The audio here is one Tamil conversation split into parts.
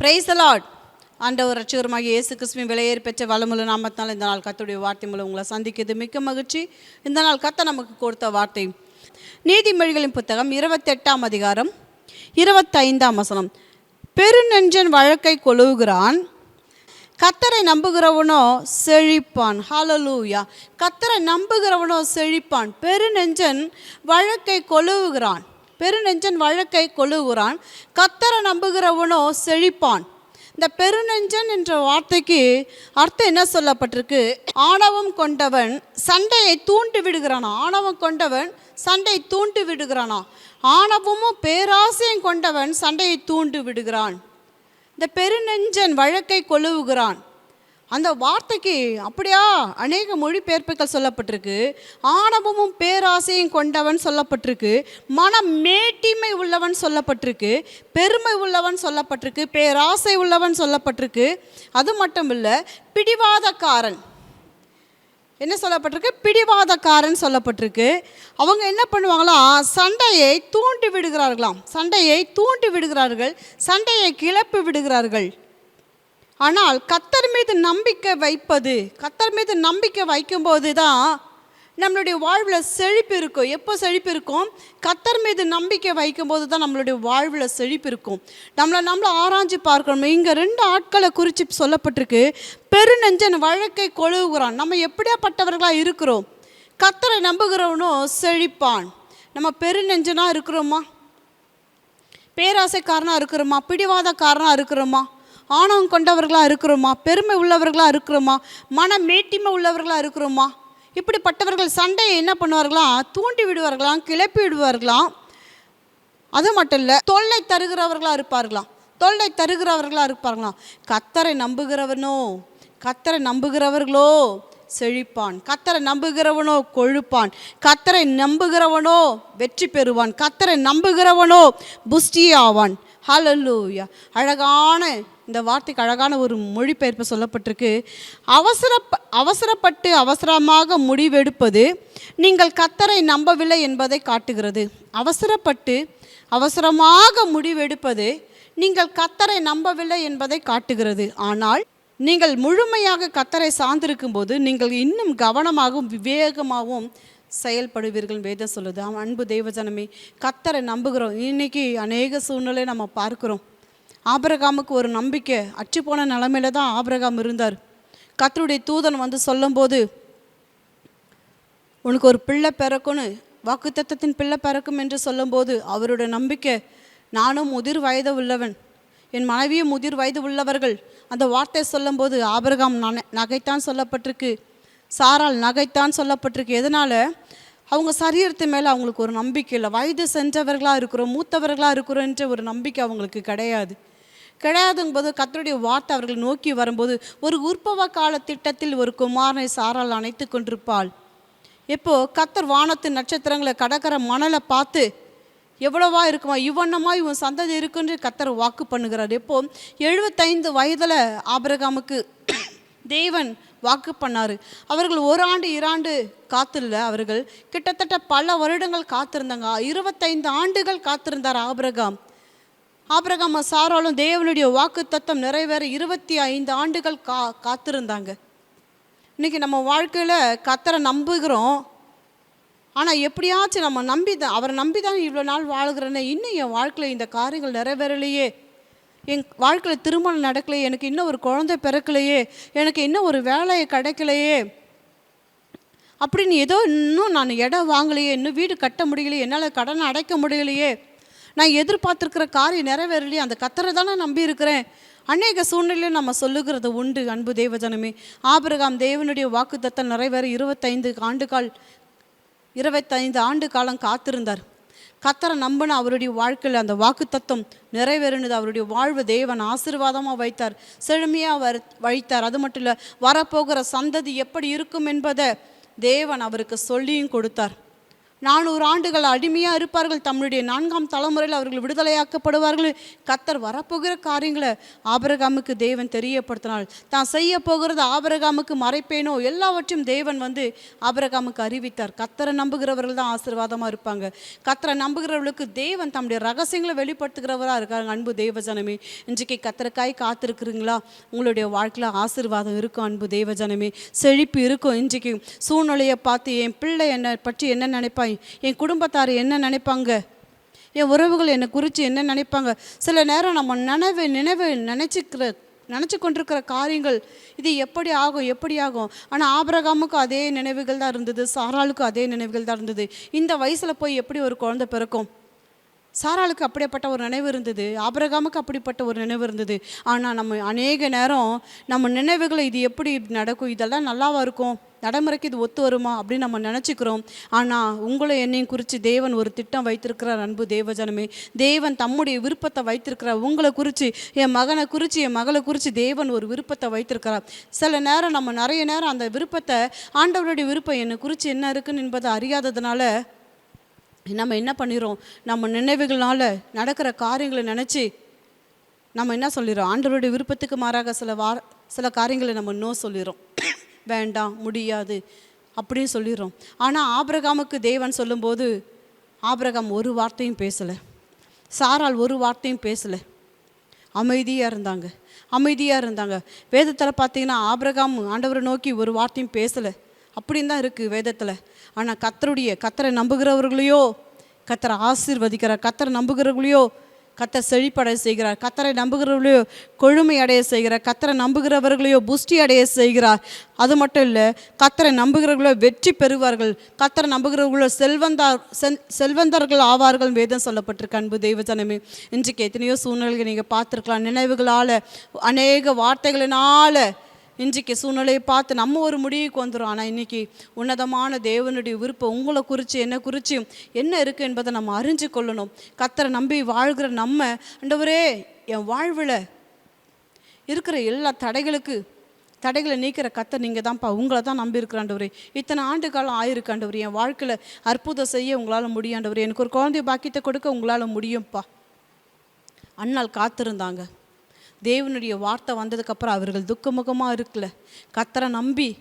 பிரைஸ் லார்ட் ஆண்டவர் ரட்சகரமாக இயேசு கிறிஸ்துவின் விலையேறி பெற்ற வளமுள்ள நாமத்தினால் இந்த நாள் கத்துடைய வார்த்தை மூலம் உங்களை சந்திக்கிறது. மிக்க மகிழ்ச்சி. இந்த நாள் கத்த நமக்கு கொடுத்த வார்த்தை. நீதிமொழிகளின் புத்தகம் இருபத்தெட்டாம் அதிகாரம் இருபத்தைந்தாம் வசனம். பெருநெஞ்சன் வழக்கை கொழுவுகிறான் கத்தரை நம்புகிறவனோ செழிப்பான். ஹலலூயா கத்தரை நம்புகிறவனோ செழிப்பான். பெருநெஞ்சன் வழக்கை கொழுவுகிறான். பெருநெஞ்சன் வழக்கை கொழுவுகிறான் கத்தரை நம்புகிறவனோ செழிப்பான். இந்த பெருநெஞ்சன் என்ற வார்த்தைக்கு அர்த்தம் என்ன சொல்லப்பட்டிருக்கு? ஆணவம் கொண்டவன் சண்டையை தூண்டி விடுகிறானா? ஆணவம் கொண்டவன் சண்டையை தூண்டி விடுகிறானா? ஆணவமும் பேராசையும் கொண்டவன் சண்டையை தூண்டி விடுகிறான். இந்த பெருநெஞ்சன் வழக்கை கொழுவுகிறான். அந்த வார்த்தைக்கு அப்படியா அநேக மொழிபெயர்ப்புகள் சொல்லப்பட்டிருக்கு. ஆணவமும் பேராசையும் கொண்டவன் சொல்லப்பட்டிருக்கு. மன மேட்டிமை உள்ளவன் சொல்லப்பட்டிருக்கு. பெருமை உள்ளவன் சொல்லப்பட்டிருக்கு. பேராசை உள்ளவன் சொல்லப்பட்டிருக்கு. அது மட்டும் இல்லை பிடிவாதக்காரன். என்ன சொல்லப்பட்டிருக்கு? பிடிவாதக்காரன் சொல்லப்பட்டிருக்கு. அவங்க என்ன பண்ணுவாங்களா? சண்டையை தூண்டி விடுகிறார்களாம். சண்டையை தூண்டி விடுகிறார்கள். சண்டையை கிளப்பி விடுகிறார்கள். ஆனால் கத்தர் மீது நம்பிக்கை வைப்பது கத்தர் மீது நம்பிக்கை வைக்கும்போது தான் நம்மளுடைய வாழ்வில் செழிப்பு இருக்கும். எப்போ செழிப்பு இருக்கும்? கத்தர் மீது நம்பிக்கை வைக்கும்போது தான் நம்மளுடைய வாழ்வில் செழிப்பு இருக்கும். நம்மளை நம்மளை ஆராய்ஞ்சு பார்க்கணும். இங்கே ரெண்டு ஆட்களை குறித்து சொல்லப்பட்டிருக்கு. பெருநெஞ்சன் வழக்கை கொழுவுகிறான். நம்ம எப்படியாப்பட்டவர்களாக இருக்கிறோம்? கத்தரை நம்புகிறவனோ செழிப்பான். நம்ம பெருநெஞ்சனாக இருக்கிறோமா? பேராசைக்காரனாக இருக்கிறோமா? பிடிவாதக்காரனாக இருக்கிறோமா? ஆணவம் கொண்டவர்களாக இருக்கிறோமா? பெருமை உள்ளவர்களாக இருக்கிறோமா? மன மேட்டிமை உள்ளவர்களாக இருக்கிறோமா? இப்படிப்பட்டவர்கள் சண்டையை என்ன பண்ணுவார்களாம் தூண்டி விடுவார்களாம் கிளப்பி விடுவார்களாம் அது மட்டும் இல்லை தொல்லை தருகிறவர்களாக இருப்பார்களாம் தொல்லை தருகிறவர்களாக இருப்பார்களாம் கத்தரை நம்புகிறவனோ? கத்தரை நம்புகிறவர்களோ? செழிப்பான். கத்தரை நம்புகிறவனோ? கொழுப்பான். கத்தரை நம்புகிறவனோ? வெற்றி பெறுவான். கத்தரை நம்புகிறவனோ? புஷ்டியாவான். ஹலல்லூயா அழகான இந்த வார்த்தைக்கு அழகான ஒரு மொழிபெயர்ப்பு சொல்லப்பட்டிருக்கு. அவசர அவசரப்பட்டு அவசரமாக முடிவெடுப்பது நீங்கள் கத்தரை நம்பவில்லை என்பதை காட்டுகிறது. அவசரப்பட்டு அவசரமாக முடிவெடுப்பது நீங்கள் கத்தரை நம்பவில்லை என்பதை காட்டுகிறது. ஆனால் நீங்கள் முழுமையாக கத்தரை சார்ந்திருக்கும் போது நீங்கள் இன்னும் கவனமாகவும் விவேகமாகவும் செயல்படுவீர்கள் வேதம் சொல்லுது. அவன் அன்பு தெய்வஜனமே கத்தரை நம்புகிறோம். இன்னைக்கு அநேக சூழ்நிலை நம்ம பார்க்குறோம். ஆபிரகாமுக்கு ஒரு நம்பிக்கை அச்சு போன நிலமையில தான் ஆபிரகாம் இருந்தார். கத்தருடைய தூதன் வந்து சொல்லும்போது உனக்கு ஒரு பிள்ளை பிறக்கும்னு வாக்குத்தத்தத்தின் பிள்ளை பிறக்கும் என்று சொல்லும்போது அவருடைய நம்பிக்கை நானும் முதிர் வயது உள்ளவன். என் மனைவியும் முதிர் வயது உள்ளவர்கள். அந்த வார்த்தை சொல்லும்போது ஆபிரகாம் நன நகைத்தான் சொல்லப்பட்டிருக்கு. சாரால் நகைத்தான் சொல்லப்பட்டிருக்கு. எதனால்? அவங்க சரீரத்து மேலே அவங்களுக்கு ஒரு நம்பிக்கை இல்லை. வயது சென்றவர்களாக இருக்கிறோம் மூத்தவர்களாக இருக்கிறோன்ற ஒரு நம்பிக்கை அவங்களுக்கு கிடையாது. கிடையாதுங்கும்போது கத்தருடைய வார்த்தை அவர்கள் நோக்கி வரும்போது ஒரு உற்பவ கால திட்டத்தில் ஒரு குமாரனை சாரால் அணைத்து கொண்டிருப்பாள். எப்போ? கத்தர் வானத்து நட்சத்திரங்களை கடற்கர மணலை பார்த்து எவ்வளவா இருக்குமா? இவ்வண்ணமா இவன் சந்ததி இருக்குன்னு கத்தர் வாக்கு பண்ணுகிறார். எப்போ? எழுபத்தைந்து வயதில் ஆபிரகாமுக்கு தேவன் வாக்கு பண்ணார். அவர்கள் ஒரு ஆண்டு இராண்டு காத்தில்ல அவர்கள் கிட்டத்தட்ட பல வருடங்கள் காத்திருந்தாங்க. இருபத்தைந்து ஆண்டுகள் காத்திருந்தார் ஆபிரகாம். ஆபிரகாம் சாராலும் தேவனுடைய வாக்கு தத்தம் நிறைவேற இருபத்தி ஐந்து ஆண்டுகள் கா காத்திருந்தாங்க. இன்னைக்கு நம்ம வாழ்க்கையில் கத்தரை நம்புகிறோம். ஆனால் எப்படியாச்சும் நம்ம நம்பி தான் அவரை நம்பி தான் இவ்வளோ நாள் வாழ்கிறேன்னு இன்னும் என் வாழ்க்கையில் இந்த காரியங்கள் நிறைவேறலையே. என் வாழ்க்கையில் திருமணம் நடக்கலையே எனக்கு இன்னும் ஒரு குழந்தை பிறக்கலையே எனக்கு இன்னும் ஒரு வேலையை கிடைக்கலையே. அப்படின்னு ஏதோ இன்னும் நான் இடம் வாங்கலையே இன்னும் வீடு கட்ட முடியலையே என்னால் கடனை அடைக்க முடியலையே. நான் எதிர்பார்த்துருக்கிற காரியம் நிறைவேறலையே அந்த கத்தரை தானே நம்பி இருக்கிறேன். அநேக சூழ்நிலையும் நம்ம சொல்லுகிறது உண்டு அன்பு தேவஜனமே. ஆபிரகாம் தேவனுடைய வாக்குத்தத்தம் நிறைவேற இருபத்தைந்து ஆண்டுகால் இருபத்தைந்து ஆண்டு காலம் காத்திருந்தார். கத்தரை நம்பின அவருடைய வாழ்க்கையில் அந்த வாக்குத்தத்தம் நிறைவேறினது. அவருடைய வாழ்வு தேவன் ஆசீர்வாதமாக வைத்தார். செழுமையாக வர வைத்தார். அது மட்டும் இல்லை வரப்போகிற சந்ததி எப்படி இருக்கும் என்பதை தேவன் அவருக்கு சொல்லியும் கொடுத்தார். நானூறு ஆண்டுகள் அடிமையாக இருப்பார்கள். தம்முடைய நான்காம் தலைமுறையில் அவர்கள் விடுதலையாக்கப்படுவார்கள். கத்தர் வரப்போகிற காரியங்களை ஆபரகாமுக்கு தேவன் தெரியப்படுத்தினால் தான் செய்ய போகிறது ஆபரகாமுக்கு மறைப்பேனோ? எல்லாவற்றையும் தேவன் வந்து ஆபரகாமுக்கு அறிவித்தார். கத்தரை நம்புகிறவர்கள் தான் ஆசீர்வாதமாக இருப்பாங்க. கத்தரை நம்புகிறவர்களுக்கு தேவன் தம்முடைய ரகசியங்களை வெளிப்படுத்துகிறவராக இருக்காங்க அன்பு தேவஜனமே இன்றைக்கு கத்தருக்காய் காத்திருக்கிறீங்களா? உங்களுடைய வாழ்க்கையில் ஆசீர்வாதம் இருக்கும் அன்பு தேவஜனமே. செழிப்பு இருக்கும். இன்றைக்கு சூழ்நிலையை பார்த்து என் பிள்ளை என்னை பற்றி என்ன நினைப்பா? நினைப்பாய். என் குடும்பத்தார் என்ன நினைப்பாங்க? என் உறவுகள் என்னை குறித்து என்ன நினைப்பாங்க? சில நேரம் நம்ம நினைவு நினைவு நினச்சிக்கிற நினச்சி கொண்டிருக்கிற காரியங்கள் இது எப்படி ஆகும் எப்படி ஆகும்? ஆனால் ஆபரகாமுக்கும் அதே நினைவுகள் தான் இருந்தது சாராளுக்கும் அதே நினைவுகள் தான் இருந்தது. இந்த வயசில் போய் எப்படி ஒரு குழந்தை பிறக்கும்? சாராளுக்கு அப்படிப்பட்ட ஒரு நினைவு இருந்தது ஆபரகாமுக்கு அப்படிப்பட்ட ஒரு நினைவு இருந்தது. ஆனால் நம்ம அநேக நேரம் நம்ம நினைவுகளை இது எப்படி நடக்கும் இதெல்லாம் நல்லாவா இருக்கும் நடைமுறைக்கு இது ஒத்து வருமா அப்படின்னு நம்ம நினச்சிக்கிறோம். ஆனால் உங்களை என்னையும் குறித்து தேவன் ஒரு திட்டம் வைத்திருக்கிறார் அன்பு தேவஜனமே. தேவன் தம்முடைய விருப்பத்தை வைத்திருக்கிறார். உங்களை குறித்து என் மகனை குறித்து என் மகளை குறித்து தேவன் ஒரு விருப்பத்தை வைத்திருக்கிறார். சில நேரம் நம்ம நிறைய நேரம் அந்த விருப்பத்தை ஆண்டவருடைய விருப்பம் என்னை குறித்து என்ன இருக்குன்னு என்பதை அறியாததுனால நம்ம என்ன பண்ணிடுறோம் நம்ம நினைவுகளால் நடக்கிற காரியங்களை நினச்சி நம்ம என்ன சொல்லிடுறோம் ஆண்டவருடைய விருப்பத்துக்கு மாறாக சில வார சில காரியங்களை நம்ம நோ சொல்லிடுறோம் வேண்டாம் முடியாது அப்படின்னு சொல்லிடுறோம் ஆனால் ஆபிரகாமுக்கு தேவன் சொல்லும்போது ஆபிரகாம் ஒரு வார்த்தையும் பேசலை. சாரால் ஒரு வார்த்தையும் பேசலை. அமைதியாக இருந்தாங்க. அமைதியாக இருந்தாங்க. வேதத்தில் பார்த்தீங்கன்னா ஆபிரகாம் ஆண்டவரை நோக்கி ஒரு வார்த்தையும் பேசலை. அப்படின்னு தான் இருக்குது வேதத்தில். ஆனால் கத்தருடைய கத்தரை நம்புகிறவர்களையோ கத்தரை ஆசீர்வதிக்கிறார் கத்தரை நம்புகிறவர்களையோ கத்தர் செழிப்படைய செய்கிறார் கத்தரை நம்புகிறவர்களையோ கொழுமை அடைய செய்கிறார் கத்தரை நம்புகிறவர்களையோ புஷ்டி அடைய செய்கிறார். அது மட்டும் இல்லை கத்தரை நம்புகிறவர்களோ வெற்றி பெறுவார்கள். கத்தரை நம்புகிறவர்களோ செல்வந்தார் செல்வந்தர்கள் ஆவார்கள் வேதம் சொல்லப்பட்டிருக்கு. அன்பு தெய்வஜனமே இன்றைக்கு எத்தனையோ சூழ்நிலைகள் நீங்கள் பார்த்துருக்கலாம். நினைவுகளால் அநேக வார்த்தைகளினால் இன்றைக்கு சூழ்நிலையை பார்த்து நம்ம ஒரு முடிவுக்கு வந்துடும் ஆனால் இன்றைக்கி உன்னதமான தேவனுடைய விருப்பம் உங்களை குறித்து என்ன குறித்து என்ன இருக்குது என்பதை நம்ம அறிஞ்சு கொள்ளணும். கத்தரை நம்பி வாழ்கிற நம்ம அண்டவரே என் வாழ்வில் இருக்கிற எல்லா தடைகளுக்கு தடைகளை நீக்கிற கத்தை நீங்கள் தான்ப்பா உங்களை தான் நம்பியிருக்கிறாண்டவரே இத்தனை ஆண்டு காலம் ஆயிருக்காண்டவர் என் வாழ்க்கையில் அற்புதம் செய்ய உங்களால் முடியாண்டவர் எனக்கு ஒரு குழந்தைய பாக்கியத்தை கொடுக்க உங்களால் முடியும்ப்பா. அண்ணால் காத்திருந்தாங்க. தேவனுடைய வார்த்தை வந்ததுக்கப்புறம் அவர்கள் துக்கமுகமாக இருக்கல. கத்தரை நம்பி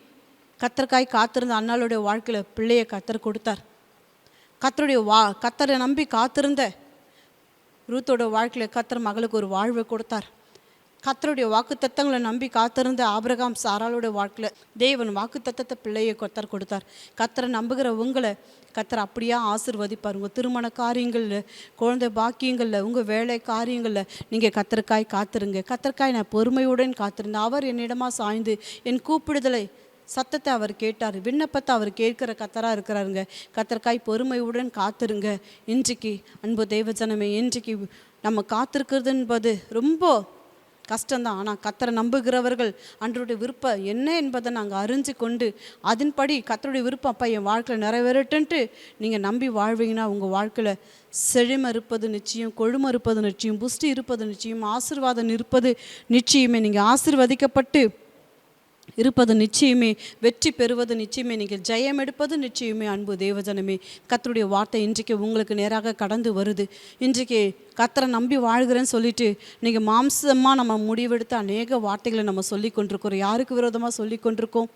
கத்தருக்காய் காத்திருந்த அண்ணாளுடைய வாழ்க்கையில் பிள்ளையை கத்தர் கொடுத்தார். கத்தருடைய வா கத்தரை நம்பி காத்திருந்த ரூத்தோட வாழ்க்கையில் கத்தர் மகளுக்கு ஒரு வாழ்வை கொடுத்தார். கத்தருடைய வாக்கு நம்பி காத்திருந்த ஆபிரகாம் சாராளுடைய வாழ்க்கையில் தேவன் வாக்கு தத்தத்தை பிள்ளையை கத்தர் கொடுத்தார். கத்தரை நம்புகிற உங்களை கத்தர் அப்படியே ஆசிர்வதிப்பார். உங்கள் திருமண காரியங்களில் குழந்தை பாக்கியங்களில் உங்கள் வேலை காரியங்களில் நீங்கள் கத்தருக்காய் காத்திருங்க. கத்தருக்காய் நான் பொறுமையுடன் காத்திருந்தேன். அவர் என்னிடமாக சாய்ந்து என் கூப்பிடுதலை சத்தத்தை அவர் கேட்டார். விண்ணப்பத்தை அவர் கேட்கிற கத்தராக இருக்கிறாருங்க. கத்தர்காய் பொறுமையுடன் காத்திருங்க. இன்றைக்கு அன்பு தெய்வஜனமே இன்றைக்கு நம்ம காத்திருக்கிறது என்பது ரொம்ப கஷ்டம்தான். ஆனால் கத்தரை நம்புகிறவர்கள் அன்றோடைய விருப்பம் என்ன என்பதை நாங்கள் அறிஞ்சு கொண்டு அதன்படி கத்தருடைய விருப்பம் அப்பா என் வாழ்க்கையில் நிறைவேறட்டுன்ட்டு நீங்கள் நம்பி வாழ்வீங்கன்னா உங்கள் வாழ்க்கையில் செழுமை இருப்பது நிச்சயம் கொழுமை இருப்பது நிச்சயம் புஷ்டி இருப்பது நிச்சயம் ஆசிர்வாதம் இருப்பது நிச்சயமே. நீங்கள் ஆசிர்வதிக்கப்பட்டு இருப்பது நிச்சயமே வெற்றி பெறுவது நிச்சயமே நீங்கள் ஜெயம் எடுப்பது நிச்சயமே அன்பு தேவஜனமே. கத்தருடைய வார்த்தை இன்றைக்கு உங்களுக்கு நேராக கடந்து வருது. இன்றைக்கு கத்தரை நம்பி வாழ்கிறேன்னு சொல்லிட்டு நீங்கள் மாம்சமாக நம்ம முடிவெடுத்து அநேக வார்த்தைகளை நம்ம சொல்லி கொண்டிருக்கிறோம் யாருக்கு விரோதமாக சொல்லி கொண்டிருக்கோம்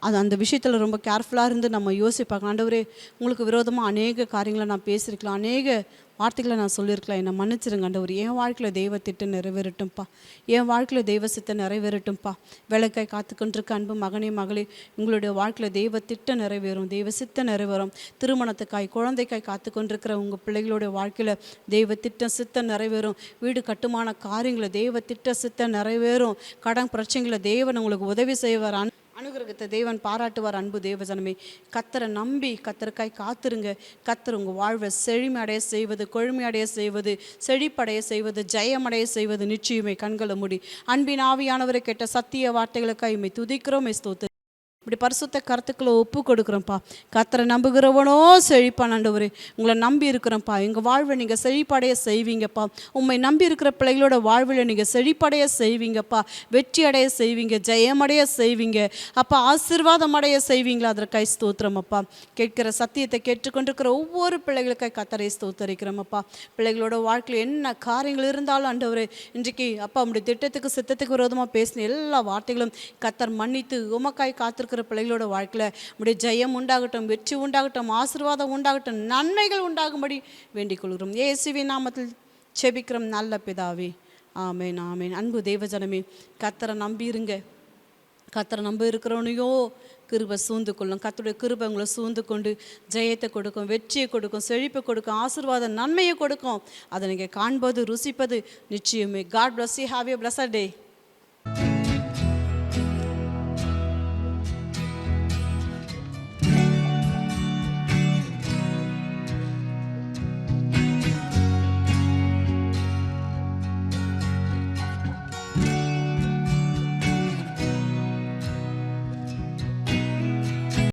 அது அந்த விஷயத்தில் ரொம்ப கேர்ஃபுல்லாக இருந்து நம்ம யோசிப்பாங்க. ஆண்டவரே உங்களுக்கு விரோதமாக அநேக காரியங்களை நான் பேசியிருக்கலாம். அநேக வார்த்தைகளை நான் சொல்லியிருக்கலாம். என்னை மன்னிச்சிருங்க ஆண்டவர். என் வாழ்க்கையில் தெய்வ திட்டம் நிறைவேறட்டும்ப்பா என் வாழ்க்கையில் தெய்வ சித்தம் நிறைவேறட்டும்ப்பா விளக்காய் காத்துக்கொண்டிருக்க அன்பு மகனே மகளே உங்களுடைய வாழ்க்கையில் தெய்வ திட்டம் நிறைவேறும். தெய்வ சித்தம் நிறைவேறும். திருமணத்துக்காய் குழந்தைக்காய் காத்துக்கொண்டிருக்கிற உங்கள் பிள்ளைகளுடைய வாழ்க்கையில் தெய்வ திட்டம் சித்தம் நிறைவேறும். வீடு கட்டுமான காரியங்களை தெய்வ திட்ட சித்தம் நிறைவேறும். கடன் பிரச்சனைகளை தேவன் உங்களுக்கு உதவி செய்வார். அனுகிரகத்தை தேவன் பாராட்டுவார். அன்பு தேவஜனமே கத்தரை நம்பி கத்தருக்காய் காத்திருங்க. கத்தர் உங்கள் வாழ்வை செழுமையடைய செய்வது கொழுமையடைய செய்வது செழிப்படைய செய்வது ஜெயமடைய செய்வது நிச்சயமே கண்களை முடி. அன்பின் ஆவியானவரை கேட்ட சத்திய வார்த்தைகளுக்காய் இமை துதிக்கிறோம் ஸ்தோத்து இப்படி பரிசுத்த கருத்துக்களை ஒப்பு கொடுக்குறோம்ப்பா. கத்தரை நம்புகிறவனோ செழிப்பான் ஆண்டவர். உங்களை நம்பி இருக்கிறோம்ப்பா. எங்கள் வாழ்வை நீங்கள் செழிப்படைய செய்வீங்கப்பா. உண்மை நம்பி இருக்கிற பிள்ளைகளோட வாழ்வில் நீங்கள் செழிப்படைய செய்வீங்கப்பா. வெற்றி அடைய செய்வீங்க ஜெயமடைய செய்வீங்க. அப்பா ஆசீர்வாதம் அடைய செய்வீங்களா? அதற்காய் ஸ்தோத்திரம் அப்பா கேட்கிற சத்தியத்தை கேட்டுக்கொண்டிருக்கிற ஒவ்வொரு பிள்ளைகளுக்கு கத்தரை ஸ்தோத்தரிக்கிறோமப்பா. பிள்ளைகளோட வாழ்க்கையில் என்ன காரியங்கள் இருந்தாலும் ஆண்டவர் இன்றைக்கு அப்பா உங்களுடைய திட்டத்துக்கு சித்தத்துக்கு விரோதமாக பேசின எல்லா வார்த்தைகளும் கத்தர் மன்னித்து உமக்காய் காத்திருக்கிற பிள்ளைகளோட வாழ்க்கையில் நம்முடைய ஜெயம் உண்டாகட்டும் வெற்றி உண்டாகட்டும் ஆசீர்வாதம் உண்டாகட்டும் நன்மைகள் உண்டாகும்படி வேண்டிக் கொள்கிறோம். இயேசுவின் நாமத்தில் செபிக்கிறோம். நல்ல பிதாவே ஆமேன் ஆமேன். அன்பு தேவஜனமே கத்தரை நம்பியிருங்க கத்தரை நம்ப இருக்கிறவனையோ கிருபை சூழ்ந்து கொள்ளும். கத்தருடைய கிருபை உங்களை சூழ்ந்து கொண்டு ஜெயத்தை கொடுக்கும் வெற்றியை கொடுக்கும் செழிப்பை கொடுக்கும் ஆசீர்வாதம் நன்மையை கொடுக்கும். அதை நீங்கள் காண்பது ருசிப்பது நிச்சயமே. God bless you have a bless day